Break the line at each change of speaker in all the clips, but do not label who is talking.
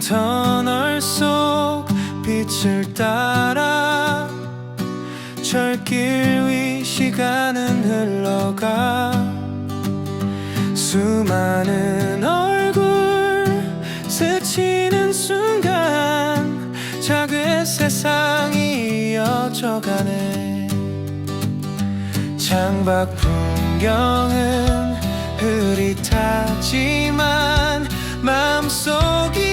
터널 속 빛을 따라 철길 위 시간은 흘러가. 수많은 얼굴 스치는 순간 작은 세상이 이어져가네. 창밖 풍경은 흐릿하지만 마음속 이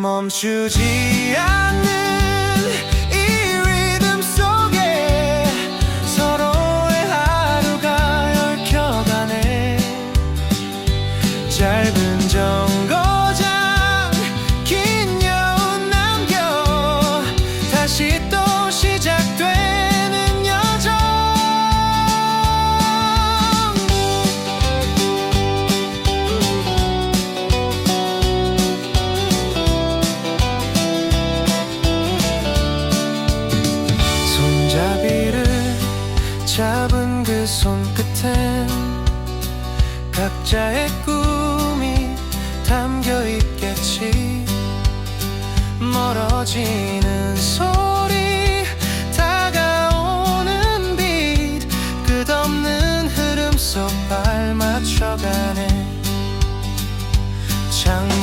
멈추지 않는 그 손끝엔 각자의 꿈이 담겨 있겠지. 멀어지는 소리 다가오는 빛 끝없는 흐름 속 발맞춰가네. 창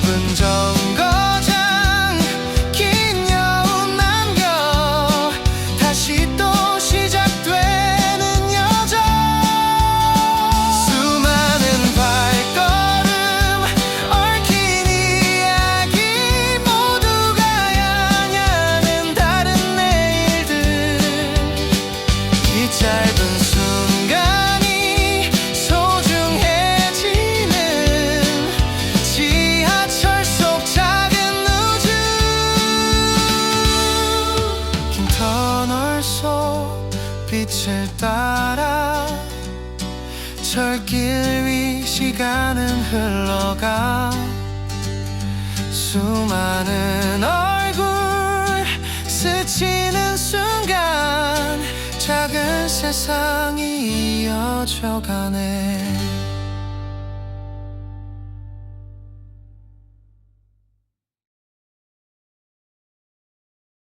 짧은 정거장 긴 여운 남겨. 다시 또 시작되는 여정. 수많은 발걸음 얽힌 이야기 모두가 향하는 다른 내일들. 이 짧은 순 긴 터널 속 빛을 따라 철길 위 시간은 흘러가. 수많은 얼굴 스치는 순간 작은 세상이 이어져가네